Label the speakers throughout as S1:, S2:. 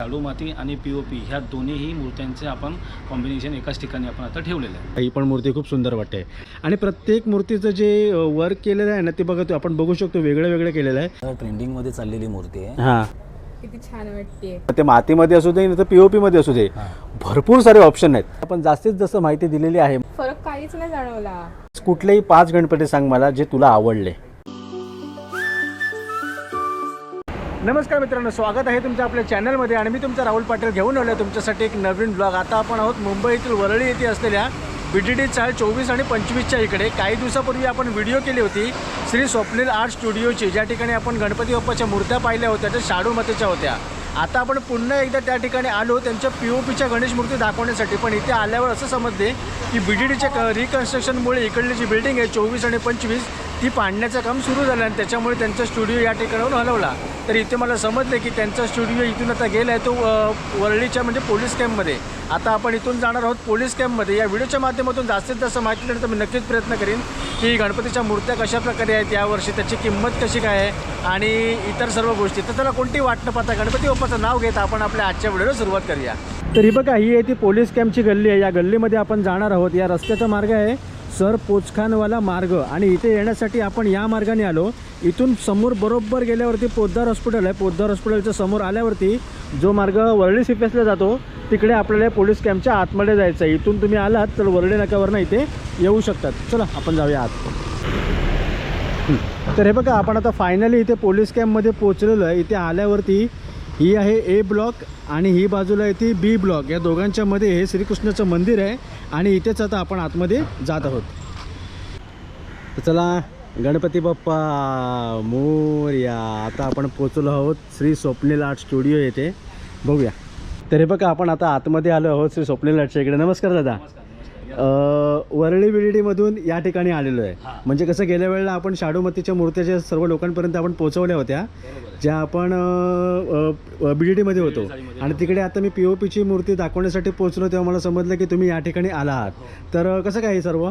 S1: शाडू माती आणि पी ओ पी ह्या दोन्हीही मूर्त्यांचे आपण कॉम्बिनेशन एकाच ठिकाणी आपण आता ठेवलेलं आहे
S2: ही पण मूर्ती खूप सुंदर वाटते. आणि प्रत्येक मूर्तीचं जे वर्क केलेलं आहे ना ते बघा तो आपण बघू शकतो वेगळं वेगळं केलेलं आहे.
S3: ट्रेंडिंगमध्ये चाललेली मूर्ती आहे.
S2: हां.
S4: किती छान वाटते
S2: ते मातीमध्ये असू दे नाही तर पी ओ पीमध्ये असू दे भरपूर सारे ऑप्शन आहेत. आपण जास्तीत जास्त माहिती दिलेली आहे.
S4: फरक काहीच नाही जाणवला.
S2: कुठलेही पाच गणपती सांग मला जे तुला आवडले. नमस्कार मित्रांनो स्वागत आहे तुमचं आपल्या चॅनलमध्ये आणि मी तुमचा राहुल पाटील घेऊन आलो तुमच्यासाठी एक नवीन ब्लॉग आता आपण आहोत मुंबईतील वरळी येथे असलेल्या बी डी डी चाळ चोवीस आणि पंचवीसच्या इकडे. काही दिवसापूर्वी आपण व्हिडिओ केली होती श्री स्वप्नील आर्ट स्टुडिओची ज्या ठिकाणी आपण गणपती बाप्पाच्या मूर्त्या पाहिल्या होत्या त्या शाडू होत्या. आता आपण पुन्हा एकदा त्या ठिकाणी आलो त्यांच्या पी ओ पीच्या गणेश मूर्ती दाखवण्यासाठी. पण इथे आल्यावर असं समजले की बी डी डीच्या रिकन्स्ट्रक्शनमुळे इकडली जी बिल्डिंग आहे चोवीस आणि पंचवीस ती पाडण्याचं काम सुरू झालं आणि त्याच्यामुळे त्यांचा स्टुडिओ या ठिकाणाहून हलवला. तर इथे मला समजलं की त्यांचा स्टुडिओ इथून आता गेला आहे तो वरळीच्या म्हणजे पोलीस कॅम्पमध्ये. आता आपण इथून जाणार आहोत पोलीस कॅम्पमध्ये. या व्हिडिओच्या माध्यमातून जास्तीत जास्त माहिती देण्याचा मी नक्कीच प्रयत्न करीन की गणपतीच्या मूर्त्या कशा प्रकारे आहेत यावर्षी त्याची किंमत कशी काय आहे आणि इतर सर्व गोष्टी. तर त्याला कोणती वाट न पाहता गणपती बाप्पाचं नाव घेता आपण आपल्या आजच्या व्हिडिओला सुरुवात करूया. तरी बघा ही आहे ती पोलीस कॅम्पची गल्ली आहे. या गल्लीमध्ये आपण जाणार आहोत. या रस्त्याचा मार्ग आहे. सर पोचखानवाला मार्ग आणि इथे येण्यासाठी आपण या मार्गाने आलो. इथून समोर बरोबर गेल्यावरती पोद्दार हॉस्पिटल आहे. पोद्दार हॉस्पिटलच्या समोर आल्यावरती जो मार्ग वरळी सिपेसला जातो तिकडे आपल्याला पोलीस कॅम्पच्या आतमध्ये जायचं आहे. इथून तुम्ही आलात तर वर्डे नाक्यावरनं इथे येऊ शकतात. चला आपण जाऊया आत. तर हे बघा आपण आता फायनली इथे पोलीस कॅम्पमध्ये पोचलेलो आहे. इथे आल्यावरती ही आहे ए ब्लॉक आणि ही बाजूला आहे ती बी ब्लॉक. या दोघांच्या मध्ये हे श्रीकृष्णाचं मंदिर आहे आणि इथेच आता आपण आतमध्ये जात आहोत. तर चला गणपती बाप्पा मोर्या. आता आपण पोचलो आहोत श्री स्वप्नील आर्ट स्टुडिओ येथे. बघूया. तर हे बघा आपण आता आतमध्ये आलो आहोत श्री स्वप्नील आर्टच्या इकडे. नमस्कार दादा. अ, वरळी बिल्डीमधून या ठिकाणी आलेलो आहे. म्हणजे कसं गेल्या वेळेला आपण शाडूमतीच्या मूर्त्या सर्व लोकांपर्यंत आपण पोहोचवल्या होत्या. ज्या आपण बी डी मध्ये होतो. आणि तिकडे आता मी पी ओ पीची मूर्ती दाखवण्यासाठी पोहोचलो तेव्हा मला समजलं की तुम्ही या ठिकाणी आला आहात तर अ, कसं काय हे सर्व?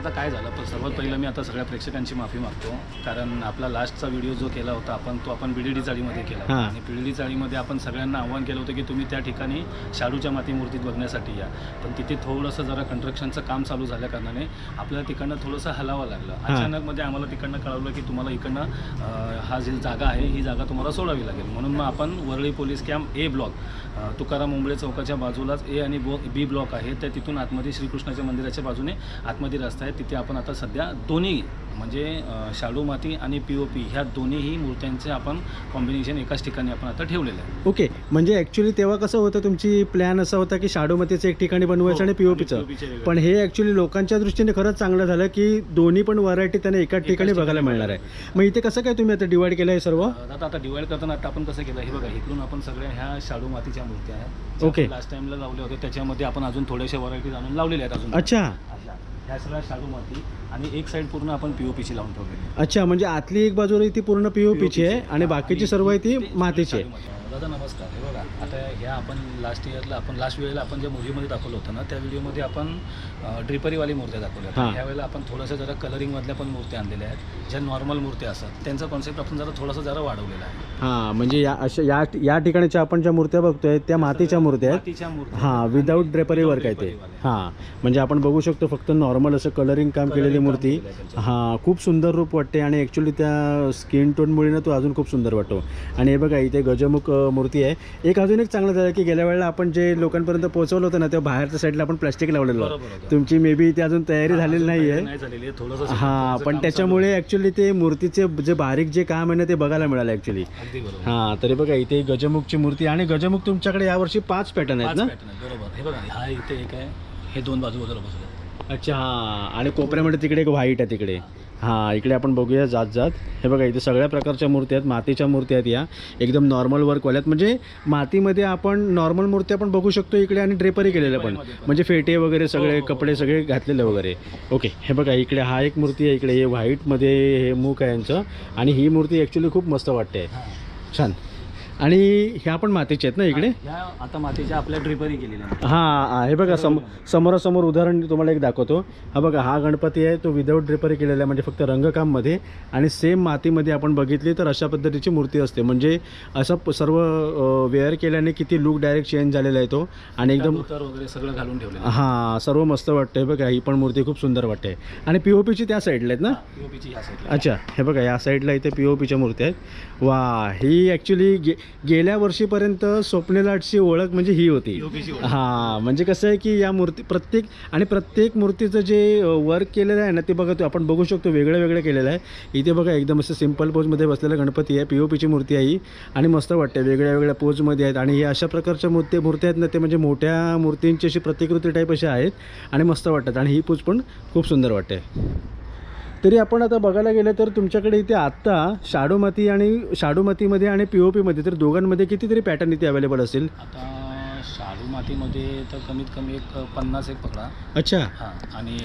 S1: आता काय झालं? पण सर्वात पहिलं मी आता सगळ्या प्रेक्षकांची माफी मागतो. कारण आपला लास्टचा व्हिडिओ जो केला होता आपण तो आपण बीडीडी चाळीमध्ये केला होता. आणि बीडीडी चाळीमध्ये आपण सगळ्यांना आव्हान केलं होतं की तुम्ही त्या ठिकाणी शाडूच्या माती मूर्तीत बघण्यासाठी या. पण तिथे थोडंसं जरा कंस्ट्रक्शनचं काम चालू झाल्या कारणाने आपल्याला तिकडनं थोडंसं हलावं लागलं. अचानकमध्ये आम्हाला तिकडनं कळवलं की तुम्हाला इकडनं अं, हा जी जागा आहे ही जागा तुम्हाला सोडावी लागेल. म्हणून मग आपण Worli police camp A block अं, तुकाराम मुंबळे चौकाच्या बाजूलाच ए आणि बो बी ब्लॉक आहे. त्या तिथून आतमध्ये श्रीकृष्णाच्या मंदिराच्या बाजूने आतमध्ये रस्ता आहे. तिथे आपण आता सध्या दोन्ही म्हणजे शाडू माती आणि पी ओ पी ह्या दोन्हीही मूर्त्यांचे आपण कॉम्बिनेशन एकाच ठिकाणी आपण आता ठेवलेलं आहे
S2: ओके म्हणजे ॲक्च्युली तेव्हा कसं होतं तुमची प्लॅन असा होता की शाडूमतीचं एक ठिकाणी बनवायचं आणि पी ओ पीचं. पण हे ॲक्च्युली लोकांच्या दृष्टीने खरंच चांगलं झालं की दोन्ही पण व्हरायटी त्यांना एकाच ठिकाणी बघायला मिळणार आहे. मग इथे कसं काय तुम्ही आता डिवाइड केलं आहे सर्व?
S1: आता आता डिवाइड करताना आता आपण कसं केलं हे बघा इकडून आपण सगळ्या ह्या शाडू मातीच्या मूर्त्या आहेत.
S2: Okay.
S1: लास्ट टाइमला लावले होते त्याच्यामध्ये आपण अजून थोड्याशा व्हरायटीज आणून लावलेल्या आहेत अजून.
S2: अच्छा.
S1: ह्या सगळ्या शाडू माती आणि एक साईड पूर्ण आपण पी ओ पीची लावून ठेवलेली आहे.
S2: अच्छा म्हणजे आतली एक बाजू आहे ती पूर्ण पी ओ पीची आहे आणि बाकीची सर्व आहे ती मातीची आहे.
S1: दादा नमस्कार. हे बघा आता ह्या आपण लास्ट इयरला आपण लास्ट वेळेला आपण ज्या मूवीमध्ये दाखवलं होतं ना त्या व्हिडिओमध्ये आपण ड्रिपरीवाली मूर्त्या दाखवल्या.
S2: हां.
S1: होत्या ह्यावेळेला आपण थोडंसं जरा कलरिंगमधल्या पण मूर्त्या आणलेल्या आहेत ज्या नॉर्मल मूर्त्या असतात. त्यांचा कॉन्सेप्ट आपण जरा थोडासा जरा वाढवलेला आहे.
S2: हां म्हणजे या अशा या या ठिकाणच्या आपण ज्या मूर्त्या बघतोय त्या मातीच्या मूर्त्या आहेत.
S1: मातीच्या मूर्त्या
S2: हां विदाऊट ड्रेपरी वर्क आहे ते. हां म्हणजे आपण बघू शकतो फक्त नॉर्मल असं कलरिंग काम केलेली
S1: काम
S2: मूर्ती.
S1: केलेलं आहे त्यांच्यावर.
S2: हां खूप सुंदर रूप वाटते आणि ॲक्च्युली त्या स्किन टोनमुळे ना तो अजून खूप सुंदर वाटतो. आणि हे बघा इथे गजमुख अ, मूर्ती आहे. एक अजून एक चांगलं झालं की गेल्या वेळेला आपण जे लोकांपर्यंत पोहोचवलं होतं ना तेव्हा बाहेरच्या साईडला आपण प्लास्टिक लावलेलं. तुमची मे बी ती अजून तयारी झालेली नाही आहे हां पण त्याच्यामुळे ॲक्च्युली ते मूर्तीचे जे बारीक जे काम आहे ना ते बघायला मिळालं ॲक्च्युली हां तरी बघा इथे गजमुखची मूर्ती आणि गजमुख तुमच्याकडे यावर्षी पाच पॅटर्न आहेत ना?
S1: बरोबर. हे बघा हा इथे एक आहे हे दोन बाजू
S2: अच्छा हां आणि कोपऱ्यामध्ये तिकडे एक व्हाईट आहे तिकडे. हां इकडे आपण बघूया जात जात हे बघा इथे सगळ्या प्रकारच्या मूर्ती आहेत मातीच्या मूर्ती आहेत या. एकदम नॉर्मल वर्कवाल्यात म्हणजे मातीमध्ये आपण नॉर्मल मूर्ती आपण बघू शकतो इकडे आणि ड्रेपरी केलेल्या पण. म्हणजे फेटे वगैरे सगळे कपडे सगळे घातलेले वगैरे. ओके हे बघा इकडे हा एक मूर्ती आहे इकडे हे व्हाईटमध्ये हे मूक आहे यांचं. आणि ही मूर्ती ॲक्च्युली खूप मस्त वाटते. छान. आणि ह्या पण मातीचे आहेत ना इकडे?
S5: ह्या आता मातीच्या आपल्या ड्रिपरी केलेल्या आहेत.
S2: हां हे बघा सम समोरासमोर उदाहरण तुम्हाला एक दाखवतो. हा बघा हा गणपती आहे तो विदाऊट ड्रेपरी केलेला आहे म्हणजे फक्त रंगकाममध्ये. आणि सेम मातीमध्ये आपण बघितली तर अशा पद्धतीची मूर्ती असते. म्हणजे असं प- सर्व वेअर केल्याने किती लुक डायरेक्ट चेंज झालेला आहे तो. आणि एकदम
S5: धोतर वगैरे सगळं घालून ठेवलेलं
S2: हां सर्व मस्त वाटतंय बघा ही पण मूर्ती खूप सुंदर वाटते आणि पी ओ पीची त्या साईडला आहेत ना?
S5: पीओपीची ह्या साईडला
S2: अच्छा हे बघा या साईडला इथे पी ओ पीच्या मूर्ती आहेत. वा ही ॲक्च्युली गे गेल्या वर्षीपर्यंत स्वप्नील आर्टची ओळख म्हणजे ही होती. हां म्हणजे कसं आहे की या मूर्ती प्रत्येक आणि प्रत्येक मूर्तीचं जे वर्क केलेलं आहे ना ते बघा तो आपण बघू शकतो वेगळं वेगळं केलेलं आहे. इथे बघा एकदम असं सिंपल पोजमध्ये बसलेला गणपती आहे पी ओ पीची मूर्ती आहे ही आणि मस्त वाटते वेगळ्या वेगळ्या पोजमध्ये आहेत. आणि हे अशा प्रकारच्या मूर्ती मूर्ती आहेत ना ते म्हणजे मोठ्या मूर्तींची अशी प्रतिकृती टाईप अशा आहेत आणि मस्त वाटतात. आणि ही पूज पण खूप सुंदर वाटते तरी आपण आता बघायला गेलं तर तुमच्याकडे इथे आत्ता शाडू माती आणि शाडू मातीमध्ये आणि पी ओ पीमध्ये तर दोघांमध्ये कितीतरी पॅटर्न इथे अवेलेबल असतील
S5: आता शाडू मातीमध्ये तर कमीत कमी एक पन्नास एक पकडा.
S2: अच्छा.
S5: हां आणि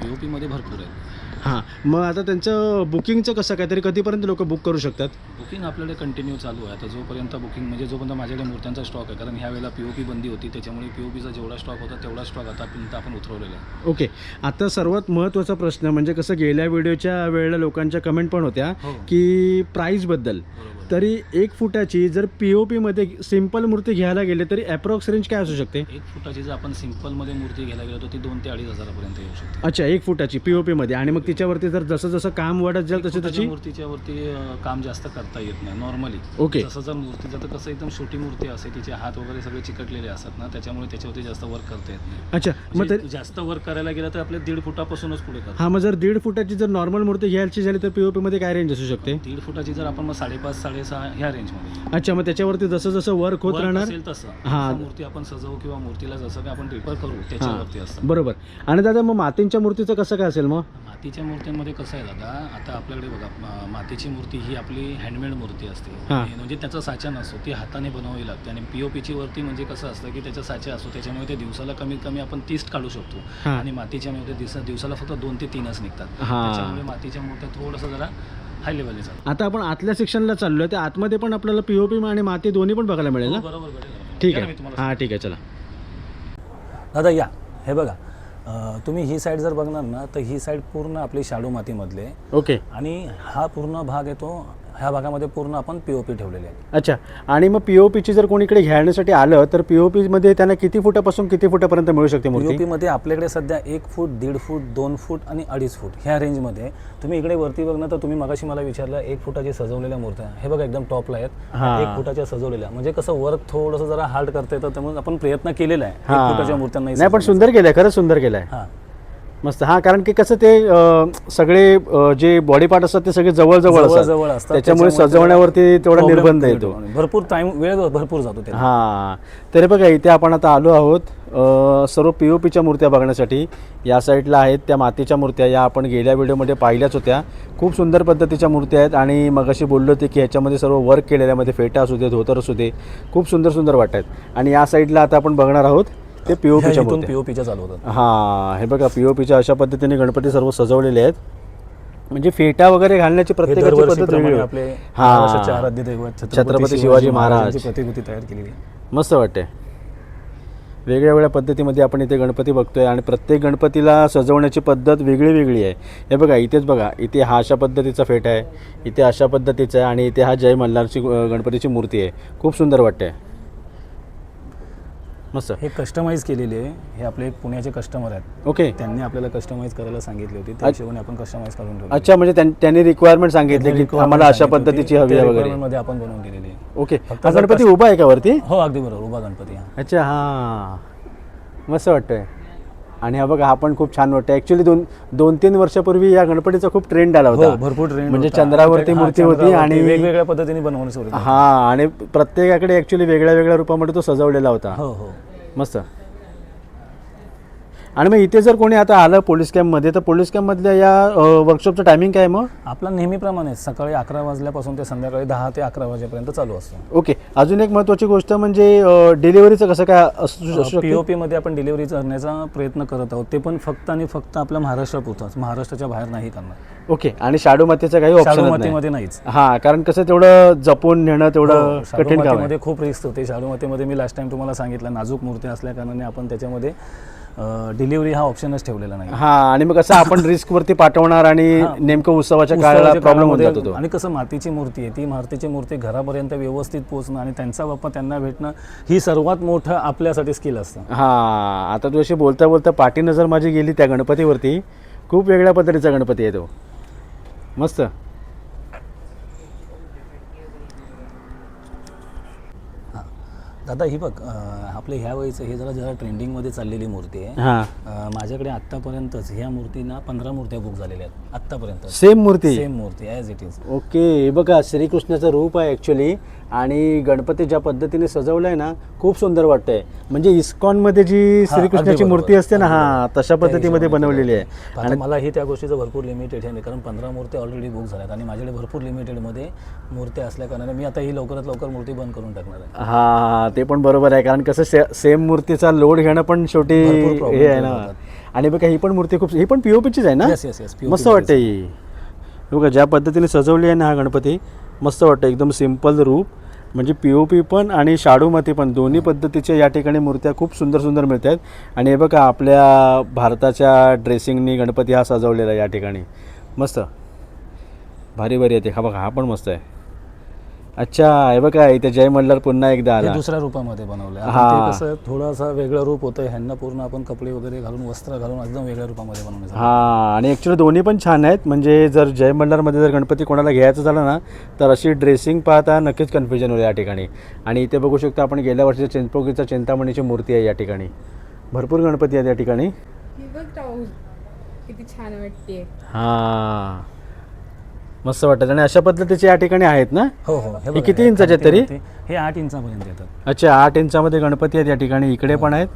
S5: पी ओ पीमध्ये भरपूर आहे
S2: हां. मग आता त्यांचं बुकिंगचं कसं काय तरी कधीपर्यंत लोक बुक करू शकतात?
S5: बुकिंग आपल्याकडे कंटिन्यू चालू आहे. आता जोपर्यंत बुकिंग म्हणजे जोपर्यंत माझ्याकडे मूर्त्यांचा स्टॉक आहे कारण ह्या वेळेला पी ओ पी बंदी होती त्याच्यामुळे पी ओ पीचा जेवढा स्टॉक होता तेवढा स्टॉक आतापर्यंत आपण उतरवलेला आहे.
S2: ओके. आता सर्वात महत्त्वाचा प्रश्न म्हणजे कसं गेल्या व्हिडिओच्या वेळेला लोकांच्या कमेंट पण होत्या
S5: हो.
S2: की प्राईजबद्दल
S5: बरोबर.
S2: तरी एक फुटाची जर पी ओ पीमध्ये सिंपल मूर्ती घ्यायला गेले तरी अप्रॉक्स रेंज काय असू शकते?
S5: एक फुटाची जर आपण सिम्पलमध्ये मूर्ती घ्यायला गेलो तर ती दोन ते अडीच हजारापर्यंत येऊ शकते.
S2: अच्छा एक फुटाची पी ओ पीमध्ये आणि मग तिच्यावरती जर जसं जसं काम वाढत जाईल तशी तशी
S5: मूर्तीच्या वरती काम जास्त करता येत नाही नॉर्मली
S2: ओके
S5: जसं जर मूर्ती तर कसं एकदम छोटी मूर्ती असते तिचे हात वगैरे सगळे चिकटलेले असतात ना त्याच्यामुळे त्याच्यावरती जास्त वर्क करता येत नाही.
S2: अच्छा मग
S5: म्हणजे
S2: तरी
S5: जास्त वर्क करायला गेलं तर आपल्या दीड फुटापासूनच पुढे
S2: हा मग जर दीड फुटाची जर नॉर्मल मूर्ती घ्यायची झाली तर पी ओ पीमध्ये काय रेंज असू शकते?
S5: दीड फुटाची जर आपण मग साडेपाच साडेसहा ह्या रेंजमध्ये
S2: अच्छा मग त्याच्यावरती जसं जसं वर्क होत राहणार
S5: असेल तसं.
S2: हां.
S5: जसं मूर्ती आपण सजवू किंवा मूर्तीला जसं काय आपण रिपेअर करू त्याच्यावरती असतं.
S2: बरोबर. आणि दादा मग मातींच्या मूर्तीचं कसं काय असेल मग?
S5: मातीच्या मूर्त्यांमध्ये कसं आहे दादा आता आपल्याकडे बघा मातीची मूर्ती ही आपली हँडमेड मूर्ती असते.
S2: हां.
S5: म्हणजे त्याचा साचा नसतो ती हाताने बनवावी लागते. आणि पी ओ पीची वरती म्हणजे कसं असतं की त्याचा साचा असतो त्याच्यामुळे ते दिवसाला कमीत कमी आपण तीस काढू शकतो.
S2: हां.
S5: आणि मातीच्या दिवसा दिवसाला फक्त दोन ते तीनच निघतात. त्याच्यामुळे मातीच्या मूर्त्या थोडंसं जरा हाय लेवलने चालतात
S2: आता आपण आतल्या सेक्शनला चाललोय त्या आतमध्ये पण आपल्याला पी ओ पी आणि माती दोन्ही पण बघायला मिळेल ना?
S5: हो, बरोबर
S2: ठीक आहे. हां ठीक आहे चला.
S1: दादा या. हे बघा. तुम्ही ही साईड जर बघणार ना तर ही साईड पूर्ण आपली शाडू मातीमधली
S2: ओके.
S1: आणि हा पूर्ण भाग येतो ह्या भागामध्ये पूर्ण आपण पी ओ पी ठेवलेले आहे
S2: अच्छा. आणि मग पी ओ पीची जर कोणी इकडे घेण्यासाठी आलं तर पी ओ पीमध्ये त्यांना किती फुटापासून किती फुटापर्यंत मिळू शकते
S1: पी ओ पीमध्ये आपल्याकडे सध्या एक फूट दीड फूट दोन फूट आणि अडीच फूट ह्या रेंजमध्ये तुम्ही इकडे वरती बघणार तर तुम्ही मगाशी मला विचारलं एक फुटाची सजवलेल्या मूर्त्या. हे बघा एकदम टॉपला आहेत. एक फुटाच्या सजवलेल्या. म्हणजे कसं वर्क थोडंसं जरा हार्ड करता येतं त्यामुळे आपण प्रयत्न केलेला आहे. फुटाच्या मूर्त्यांना
S2: नाही पण सुंदर केलंय खरंच सुंदर केलंय.
S1: हां.
S2: मस्त. हा कारण की कसं ते अं, सगळे अं, जे बॉडी पार्ट असतात ते सगळे जवळ जवळ
S1: जवळ
S2: असतात. त्याच्यामुळे
S1: त्याच्यामुळे
S2: सजवण्यावरती तेवढा
S1: problem
S2: निर्बंध येतो.
S1: भरपूर टाइम वेळ भरपूर जातो त्याला.
S2: हां. तरी बघा इथे आपण आता आलो आहोत अ, सर्व पी ओ पीच्या मूर्त्या बघण्यासाठी. या साईडला आहेत त्या मातीच्या मूर्त्या. या आपण गेल्या व्हिडिओमध्ये पाहिल्याच होत्या. खूप सुंदर पद्धतीच्या मूर्त्या आहेत आणि मगाशी बोललो होते की ह्याच्यामध्ये सर्व वर्क केलेल्यामध्ये फेटा असू दे धोतर असू दे. खूप सुंदर सुंदर वाटत आहेत. आणि या साईडला आता आपण बघणार आहोत ते पी ओ
S1: ह्या
S2: पीच्या
S1: इथून
S2: मूर्त्या
S1: पी ओ पीच्या चालू होतात.
S2: हां हे बघा पी ओ पीच्या अशा पद्धतीने गणपती सर्व सजवलेले आहेत. म्हणजे फेटा वगैरे घालण्याची प्रत्येकाची पद्धत
S1: दरवर्षीप्रमाणे
S2: वेगळी
S1: आपले
S2: आहे.
S1: महाराष्ट्राचे
S2: हां
S1: आराध्य दैवत
S2: छत्रपती शिवाजी महाराज.
S1: महाराजांची प्रतिकृती तयार केलेली आहे.
S2: मस्त वाटते वेगळ्या वेगळ्या पद्धतीमध्ये आपण इथे गणपती बघतोय आणि प्रत्येक गणपतीला सजवण्याची पद्धत वेगळी वेगळी आहे. हे बघा इथेच बघा इथे हा अशा पद्धतीचा फेट आहे इथे अशा पद्धतीचा आहे आणि इथे हा जय मल्हारची अ, गणपतीची मूर्ती आहे. खूप सुंदर वाटते मस्त.
S1: हे कस्टमाइज केलेले आहे. हे आपले एक पुण्याचे कस्टमर आहेत.
S2: ओके
S1: त्यांनी आपल्याला कस्टमाइज करायला सांगितली होती. त्या हिशोबाने आपण कस्टमाइज करून ठेवली
S2: अच्छा म्हणजे त्यां- त्यांनी रिक्वायरमेंट सांगितले की आम्हाला अशा पद्धतीची हवी आहे वगैरे.
S1: मध्ये आपण बनवून दिलेली आहे.
S2: ओके
S1: फक्त
S2: हा
S1: जर
S2: गणपती उभा आहे का वरती?
S1: हो अगदी बरोबर. उभा गणपती हा.
S2: अच्छा हां. मस्त वाटतंय. आणि हा बघा हा पण खूप छान वाटतं ॲक्च्युली दोन दोन तीन वर्षापूर्वी या गणपतीचा खूप ट्रेंड आला
S1: हो
S2: होता
S1: भरपूर ट्रेंड
S2: म्हणजे चंद्रावरती मूर्ती होती आणि
S1: वेगवेगळ्या पद्धतीने बनवणे सुरू.
S2: हा आणि प्रत्येकाकडे ॲक्च्युली वेगळ्या वेगळ्या रूपामध्ये तो सजवलेला होता.
S1: हो हो.
S2: मस्त. आणि मग इथे जर कोणी आता आलं पोलीस कॅम्पमध्ये तर पोलीस कॅम्पमधल्या या वर्कशॉपचं टायमिंग काय मग?
S1: आपला नेहमीप्रमाणे सकाळी अकरा वाजल्यापासून ते संध्याकाळी दहा ते अकरा वाजेपर्यंत चालू असतो.
S2: ओके. अजून एक महत्त्वाची गोष्ट म्हणजे डिलिव्हरीचं कसं काय असू असू
S1: पी
S2: शकतं?
S1: ओ मध्ये आपण डिलिव्हरी करण्याचा प्रयत्न करत आहोत. ते पण फक्त आणि फक्त आपल्या महाराष्ट्रापुरताच महाराष्ट्राच्या बाहेर नाही करणार.
S2: ओके. आणि शाडू मातीचं काही ऑप्शन
S1: मातीमध्ये नाहीच.
S2: हा कारण कसं तेवढं जपून नेणं तेवढं
S1: हो,
S2: कठीण
S1: खूप रिस्क होते. शाडू मातीमध्ये मी लास्ट टाइम तुम्हाला सांगितलं नाजूक मूर्ती असल्या कारणाने आपण त्याच्यामध्ये डिलिव्हरी हा ऑप्शनच ठेवलेला नाही
S2: हा आणि मग कसं आपण रिस्क वरती पाठवणार आणि. नेमकं उत्सवाच्या काळाला प्रॉब्लेम होऊन
S1: काळामध्ये-
S2: जातो तो.
S1: आणि कसं मातीची मूर्ती आहे ती मातीची मूर्ती घरापर्यंत व्यवस्थित पोहोचणं आणि त्यांचा बाप्पा त्यांना भेटणं ही सर्वात मोठं आपल्यासाठी स्किल असतं.
S2: हा आता तू अशी बोलता बोलता पाठी नजर माझी गेली त्या गणपतीवरती. खूप वेगळ्या पद्धतीचा गणपती आहे तो. मस्त.
S1: दादा ही बघ अं, आपल्या ह्या वेळीचं हे जरा जरा ट्रेंडिंगमध्ये चाललेली मूर्ती आहे.
S2: हा.
S1: अं, माझ्याकडे आत्तापर्यंतच ह्या मूर्तीना पंधरा मूर्त्या बुक झालेल्या आहेत. आत्तापर्यंत
S2: सेम मूर्ती?
S1: सेम मूर्ती ॲज इट इज
S2: ओके हे बघा श्रीकृष्णाचं रूप आहे ॲक्च्युली आणि गणपती ज्या पद्धतीने सजवलं आहे ना खूप सुंदर वाटतंय म्हणजे इस्कॉनमध्ये जी
S1: हा,
S2: श्रीकृष्णाची मूर्ती. असते ना हा. तशा पद्धतीमध्ये बनवलेली आहे
S1: केलं. आता मलाही त्या गोष्टीचं भरपूर लिमिटेड आहे कारण पंधरा मूर्त्या ऑलरेडी बुक झाल्यात आणि माझ्याकडे भरपूर लिमिटेडमध्ये मूर्त्या असल्या कारणाने मी आता ही लवकरात लवकर मूर्ती बंद करून टाकणार आहे
S2: हा हा ते पण बरोबर आहे कारण कसं सेम मूर्तीचा लोड घेणं पण शेवटी हे आहे ना. आणि बघा ही पण मूर्ती खूप ही पण पीओपीचीच आहे ना मस्त. वाटते ही हे बघा ज्या पद्धतीने सजवली आहे ना हा गणपती मस्त वाटतं एकदम सिंपल रूप. म्हणजे पी ओ पी पण आणि शाडूमाती पण दोन्ही पद्धतीच्या या ठिकाणी मूर्त्या खूप सुंदर सुंदर मिळतात. आणि हे बघा आपल्या भारताच्या ड्रेसिंगनी गणपती हा सजवलेला आहे या ठिकाणी. मस्त. भारी भारी येते हा बघा हा पण मस्त आहे. अच्छा हे बघा इथे जय मल्हार पुन्हा एकदा
S1: हे
S2: आला.
S1: दुसऱ्या रूपामध्ये बनवलं
S2: हा.
S1: ते कसं थोडासा वेगळं रूप होतं ह्यांना पूर्ण आपण कपडे वगैरे घालून वस्त्र घालून एकदम वेगळ्या रूपामध्ये बनवण्याचं
S2: हा आणि ॲक्च्युली दोन्ही पण छान आहेत. म्हणजे जर जय मल्हारमध्ये जर गणपती कोणाला घ्यायचं झालं ना तर अशी ड्रेसिंग पाहता नक्कीच कन्फ्युजन होईल या ठिकाणी. आणि इथे बघू शकता आपण गेल्या वर्षीच्या चिंचपोकीचा चिंतामणीची मूर्ती आहे या ठिकाणी. भरपूर गणपती आहेत या ठिकाणी.
S4: ही बघ राहुल. किती छान वाटते
S2: हां. मस्त वाटतं. आणि अशा पद्धतीचे या ठिकाणी आहेत ना?
S1: हो हो.
S2: हे
S1: बघा,
S2: किती
S1: हे
S2: इंचाचे आहेत तरी?
S1: खालती हे आठ इंचापर्यंत येतात.
S2: अच्छा आठ इंचामध्ये गणपती आहेत या ठिकाणी इकडे पण आहेत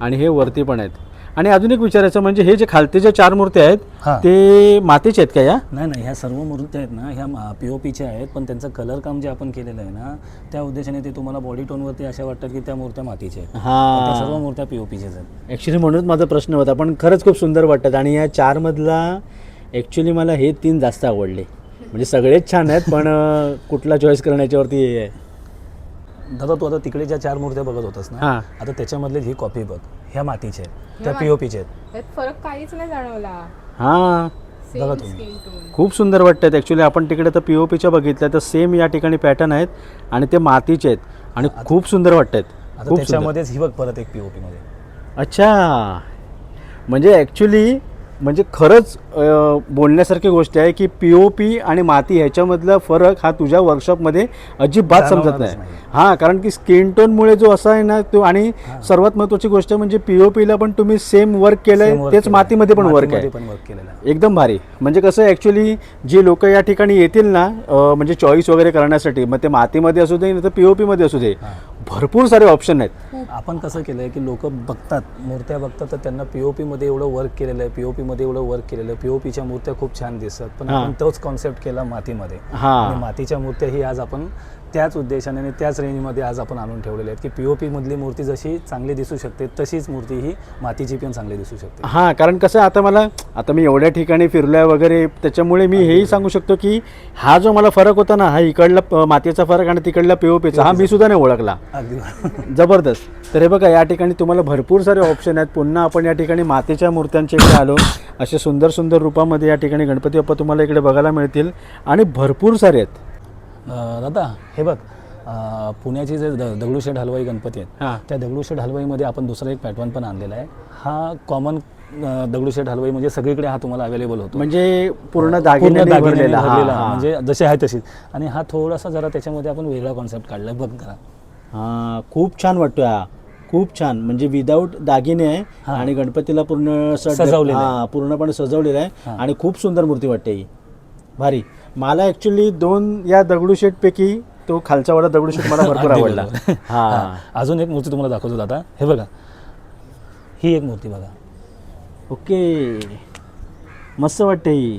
S2: आणि हे वरती पण आहेत. आणि अजून एक विचारायचं म्हणजे हे जे खालते जे चार मूर्ती आहेत
S1: हा.
S2: ते मातीचे आहेत का या?
S1: नाही नाही ह्या सर्व मूर्त्या आहेत ना ह्या पी ओ पीच्या आहेत पण त्यांचं कलर काम जे आपण केलेलं आहे ना त्या उद्देशाने ते तुम्हाला बॉडी टोनवरती अशा वाटतात की त्या मूर्त्या मातीच्या आहेत.
S2: हां.
S1: त्या सर्व मूर्त्या पी ओ पीच्याच आहेत.
S2: ॲक्च्युली म्हणूनच माझा प्रश्न होता पण खरंच खूप सुंदर वाटतात. आणि या चारमधला ॲक्च्युली मला हे तीन जास्त आवडले. म्हणजे सगळेच छान आहेत पण कुठला चॉईस करण्याच्यावरती हे आहे?
S1: दादा तू आता तिकडे ज्या चार मूर्त्या बघत होतास ना
S2: हां.
S1: आता त्याच्यामधले ही कॉपी बघ. ह्या मातीच्या आहेत त्या
S4: ह्या
S1: पी ओ पीच्या आहेत.
S4: त्यात फरक काहीच नाही जाणवला.
S2: हां.
S4: सेम
S1: बघा तुम्ही.
S4: स्किन टोन
S2: खूप सुंदर वाटतात ॲक्च्युली आपण तिकडे तर पी ओ पीच्या बघितल्या तर सेम या ठिकाणी पॅटर्न आहेत आणि ते मातीचे आहेत. आणि खूप सुंदर वाटत आहेत
S1: आता
S2: खूप सुंदर.
S1: त्याच्यामध्येच ही बघ परत एक पी ओ पीमध्ये
S2: अच्छा. म्हणजे ॲक्च्युली म्हणजे खरंच बोलण्यासारखी गोष्ट आहे की पी ओ पी आणि माती ह्याच्यामधला फरक हा तुझ्या वर्कशॉपमध्ये अजिबात समजत नाही. हां कारण की स्किन टोनमुळे जो असा आहे ना तो आणि सर्वात महत्त्वाची गोष्ट म्हणजे पी ओ पीला पण तुम्ही सेम वर्क केलं आहे तेच मातीमध्ये पण वर्क आहे. एकदम भारी. म्हणजे कसं ॲक्च्युली जी लोक या ठिकाणी येतील ना म्हणजे चॉईस वगैरे करण्यासाठी मग ते मातीमध्ये असू दे नाही तर पी ओ पीमध्ये असू दे. भरपूर सारे ऑप्शन आहेत.
S1: आपण कसं केलं आहे की लोक बघतात मूर्त्या बघतात तर त्यांना पी ओ पीमध्ये एवढं वर्क केलेलं आहे पी ओ पीमध्ये एवढं वर्क केलेलं आहे. पी ओ पीच्या मूर्त्या खूप छान दिसतात. पण
S2: हां.
S1: आपण तोच कॉन्सेप्ट केला मातीमध्ये.
S2: हां.
S1: आणि मातीच्या मूर्त्या ही आज आपण त्याच उद्देशाने आणि त्याच रेंजमध्ये आज आपण आणून ठेवलेल्या आहेत की पी ओ पीमधली मूर्ती जशी चांगली दिसू शकते तशीच मूर्ती ही मातीची पण चांगली दिसू शकते.
S2: हां कारण कसं आहे, आता मला आता मी एवढ्या ठिकाणी फिरलोय वगैरे त्याच्यामुळे मी हेही सांगू शकतो की हा जो मला फरक होता ना हा इकडला प- मातीचा फरक आणि तिकडला पीओपीचा हा मी सुद्धा नाही ओळखला. जबरदस्त. तर हे बघा या ठिकाणी तुम्हाला भरपूर सारे ऑप्शन आहेत. पुन्हा आपण या ठिकाणी मातीच्या मूर्त्यांच्या इकडे आलो. असे सुंदर सुंदर रूपामध्ये या ठिकाणी गणपती बाप्पा तुम्हाला इकडे बघायला मिळतील. आणि भरपूर सारे आहेत.
S1: दादा हे बघ पुण्याचे जे दगडूशेठ हलवाई गणपती आहेत त्या दगडूशेठ हलवाईमध्ये आपण दुसरा एक पॅटर्न पण आणलेला आहे. हा कॉमन दगडूशेठ हलवाई म्हणजे सगळीकडे हा तुम्हाला अवेलेबल होतो.
S2: म्हणजे पूर्ण दागिने.
S1: म्हणजे जसे आहे तशीच. आणि हा थोडासा जरा त्याच्यामध्ये आपण वेगळा कॉन्सेप्ट काढलाय बघ करा
S2: हां खूप छान वाटतोय हा. खूप छान. म्हणजे विदाऊट दागिने आहे. आणि गणपतीला पूर्ण
S1: सजवलेलं
S2: पूर्णपणे सजवलेलं आहे. आणि खूप सुंदर मूर्ती वाटते ही. भारी. मला ॲक्च्युली दोन या दगडूशेठपैकी तो खालचा वाला दगडूशेठ मला भरपूर
S1: अगदी
S2: आवडला.
S1: बरोबर.
S2: हां.
S1: हा. अजून एक मूर्ती तुम्हाला दाखवतो दादा. हे बघा. ही एक मूर्ती बघा.
S2: ओके. मस्त वाटते ही.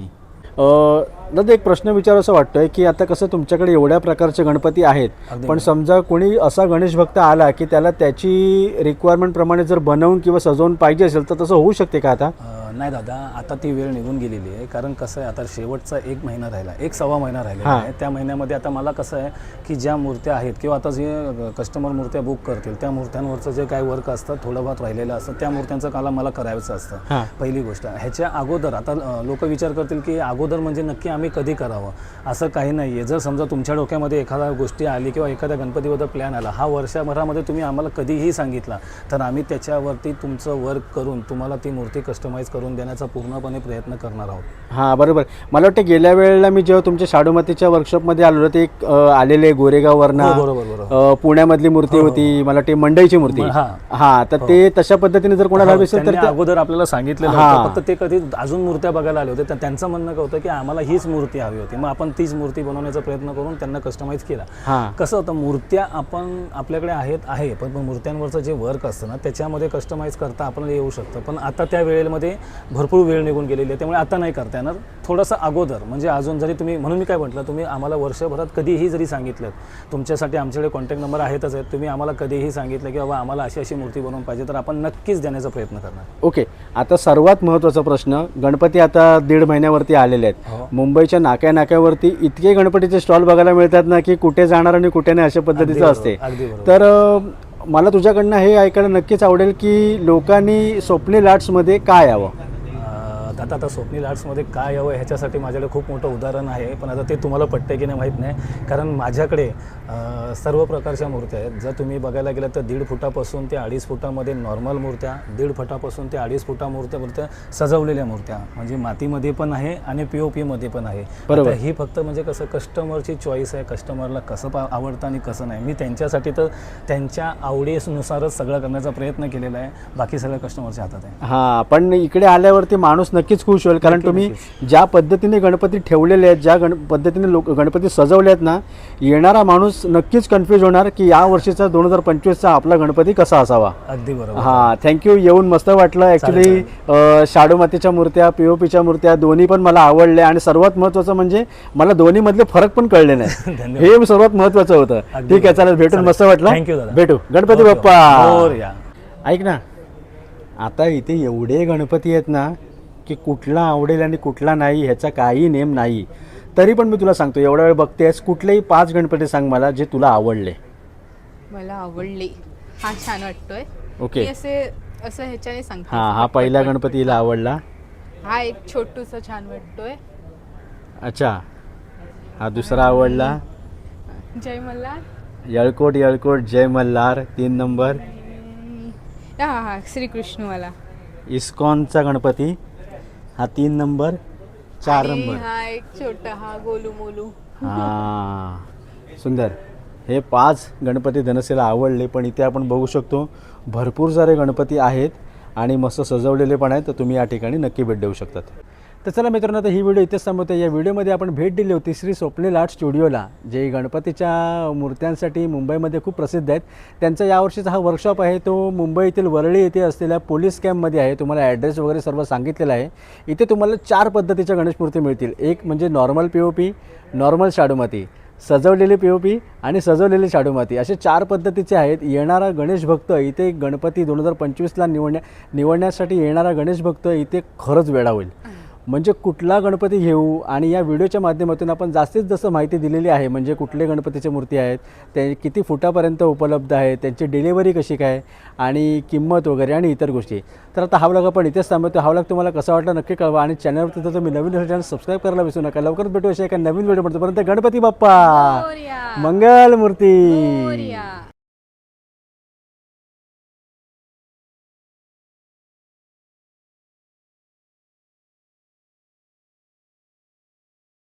S2: अं, दादा एक प्रश्न विचारायचा वाटतोय की आता कसं तुमच्याकडे एवढ्या प्रकारचे गणपती आहेत
S1: अगदी
S2: पण समजा कोणी असा गणेश भक्त आला की त्याला त्याची रिक्वायरमेंट प्रमाणे जर बनवून किंवा सजवून पाहिजे असेल तर तसं होऊ शकते का आता?
S1: अं, नाही दादा आता ती वेळ निघून गेलेली आहे. कारण कसं आहे आता शेवटचा एक महिना राहिला एक सव्वा महिना राहिलेला. आहे. त्या महिन्यामध्ये आता मला कसं आहे की ज्या मूर्त्या आहेत किंवा आता जे कस्टमर मूर्त्या बुक करतील त्या मूर्त्यांवरचं जे काही वर्क असतं थोडं बहुत राहिलेलं असतं त्या मूर्त्यांचं काला मला करायचं असतं. पहिली गोष्ट. ह्याच्या अगोदर आता लोक विचार करतील की अगोदर म्हणजे नक्की आम्ही कधी करावं? असं काही नाही आहे. जर समजा तुमच्या डोक्यामध्ये एखादा गोष्टी आली किंवा एखाद्या गणपतीबद्दल प्लॅन आला हा वर्षभरामध्ये तुम्ही आम्हाला कधीही सांगितला तर आम्ही त्याच्यावरती तुमचं वर्क करून तुम्हाला ती मूर्ती कस्टमाइज करून देण्याचा पूर्णपणे प्रयत्न करणार आहोत.
S2: हां बरोबर. मला वाटतं गेल्या वेळेला मी जेव्हा तुमच्या शाडूमातीच्या वर्कशॉपमध्ये आलो ते एक अ, आलेले गोरेगाववरनं
S1: हो, बरोबर, बरोबर.
S2: अ, पुण्यामधली मूर्ती होती मला वाटते मंडईची मूर्ती.
S1: हां.
S2: हां तर ते तशा पद्धतीने जर कोणाला हवी
S1: हो,
S2: असेल तर
S1: त्यांनी
S2: ते-
S1: अगोदर आपल्याला सांगितलेलं
S2: हां.
S1: होतं फक्त ते कधी अजून मूर्त्या बघायला आले होते तर त्यांचं म्हणणं काय होतं की आम्हाला हीच मूर्ती हवी होती. मग आपण तीच मूर्ती बनवण्याचा प्रयत्न करून त्यांना कस्टमाइज केला.
S2: हां.
S1: कसं होतं मूर्त्या आपण आपल्याकडे आहेत आहे पण पण मूर्त्यांवरचं जे वर्क असतं ना त्याच्यामध्ये कस्टमाइज करता आपल्याला येऊ शकतं. पण आता त्या वेळेमध्ये भरपूर वेळ निघून गेलेली आहे. त्यामुळे आता नाही करता येणार. थोडंसं अगोदर म्हणजे अजून जरी तुम्ही म्हणून मी काय म्हटलं तुम्ही आम्हाला वर्षभरात कधीही जरी सांगितलं तुमच्यासाठी आमच्याकडे कॉन्टॅक्ट नंबर आहेतच आहेत तुम्ही आम्हाला कधीही सांगितलं की बाबा आम्हाला अशी अशी मूर्ती बनवून पाहिजे तर आपण नक्कीच देण्याचा प्रयत्न करणार.
S2: ओके आता सर्वात महत्त्वाचा प्रश्न गणपती आता दीड महिन्यावरती आलेले आहेत.
S1: हो.
S2: मुंबईच्या नाक्या नाक्यावरती इतके गणपतीचे स्टॉल बघायला मिळतात ना की कुठे जाणार आणि कुठे नाही अशा पद्धतीचं असते. तर मला तुझ्याकडनं हे ऐकायला नक्कीच आवडेल की लोकांनी स्वप्ने लाट्समध्ये काय यावं?
S1: आता आता स्वप्नील आर्ट्समध्ये काय यावं ह्याच्यासाठी माझ्याकडे खूप मोठं उदाहरण आहे. पण आता ते तुम्हाला पटते की नाही माहीत नाही. कारण माझ्याकडे सर्व प्रकारच्या मूर्त्या आहेत. जर तुम्ही बघायला गेलं तर दीड फुटापासून ते अडीच फुटामध्ये नॉर्मल मूर्त्या दीड फुटापासून ते अडीच फुटा मूर्त्या मूर्त्या सजवलेल्या मूर्त्या. म्हणजे मातीमध्ये पण आहे आणि पी ओ पीमध्ये पण आहे.
S2: बरोबर.
S1: ही फक्त म्हणजे कसं कस्टमरची चॉईस आहे. कस्टमरला कसं पा आवडतं आणि कसं नाही. मी त्यांच्यासाठी तर त्यांच्या आवडीनुसारच सगळं करण्याचा प्रयत्न केलेला आहे. बाकी सगळं कस्टमरच्या हातात आहे.
S2: हां पण इकडे आल्यावरती माणूस नक्कीच खुश होईल. कारण तुम्ही ज्या पद्धतीने गणपती ठेवलेले आहेत ज्या गण पद्धतीने लोक गणपती सजवले आहेत ना येणारा माणूस नक्कीच कन्फ्यूज होणार की या वर्षीचा दोन हजार पंचवीसचा आपला गणपती कसा असावा.
S1: अगदी बरोबर.
S2: हां थँक्यू येऊन मस्त वाटलं. ॲक्च्युली शाडू मातीच्या मूर्त्या पी ओ पीच्या मूर्त्या दोन्ही पण मला आवडल्या. आणि सर्वात महत्त्वाचं म्हणजे मला दोन्हीमधले फरक पण कळले नाही. हे सर्वात महत्त्वाचं होतं. ठीक आहे चालेल. भेटून. मस्त वाटलं. भेटू. गणपती
S1: ओके.
S2: बाप्पा.
S1: मोरया.
S2: ऐक ना आता इथे एवढे गणपती आहेत ना की कुठला आवडेल आणि कुठला नाही ह्याचा काही नेम नाही. तरी पण मी तुला सांगतो एवढा वेळ बघतेस कुठलेही पाच गणपती सांग मला जे तुला आवडले.
S4: मला आवडली. हा छान वाटतोय.
S2: ओके.
S4: मी असे असं ह्याच्याने सांगते.
S2: हां हा पहिला गणपती हिला आवडला.
S4: हा एक छोटूसा छान वाटतोय.
S2: अच्छा. हा दुसरा आवडला.
S4: जय मल्हार.
S2: यळकोट यळकोट जय मल्हार तीन नंबर.
S4: हा हा हा श्रीकृष्णवाला
S2: इस्कॉनचा गणपती. हा तीन नंबर चार
S4: आणि
S2: नंबर.
S4: हा एक छोटा हा गोलू मोलू.
S2: हां. सुंदर. हे पाच गणपती धनसेला आवडले पण इथे आपण बघू शकतो भरपूर सारे गणपती आहेत आणि मस्त सजवलेले पण आहेत तर तुम्ही या ठिकाणी नक्की भेट देऊ शकतात. तर चला मित्रांनो आता ही व्हिडिओ इथेच थांबवते या व्हिडिओमध्ये आपण भेट दिली होती श्री स्वप्नील आर्ट स्टुडिओला जे गणपतीच्या मूर्त्यांसाठी मुंबईमध्ये खूप प्रसिद्ध आहेत. त्यांचा यावर्षीचा हा वर्कशॉप आहे. तो मुंबईतील वरळी येथे असलेल्या पोलीस कॅम्पमध्ये आहे. तुम्हाला ॲड्रेस वगैरे सर्व सांगितलेला आहे. इथे तुम्हाला चार पद्धतीच्या गणेश मूर्ती मिळतील. एक म्हणजे normal P O P normal शाडूमाती सजवलेली पी ओ पी आणि सजवलेली शाडूमाती. असे चार पद्धतीचे आहेत. येणारा गणेश भक्त इथे गणपती दोन हजार पंचवीसला निवडण्या निवडण्यासाठी येणारा गणेश भक्त इथे खरंच वेळा होईल. म्हणजे कुठला गणपती घेऊ? आणि या व्हिडिओच्या माध्यमातून आपण जास्तीत जास्त माहिती दिलेली आहे. म्हणजे कुठले गणपतीच्या मूर्ती आहेत? ते किती फुटापर्यंत उपलब्ध आहेत? त्यांची डिलेवरी कशी काय? आणि किंमत वगैरे आणि इतर गोष्टी. तर आता हा व्लॉग आपण इथेच थांबवतो. हा व्लॉग तुम्हाला कसा वाटला नक्की कळवा. आणि चॅनलवरती जर तुम्ही नवीन चॅनल सबस्क्राईब करायला विसरू नका. लवकरच भेटू अशा एका नवीन व्हिडिओ पर्यंत गणपती बाप्पा. मंगल मूर्ती.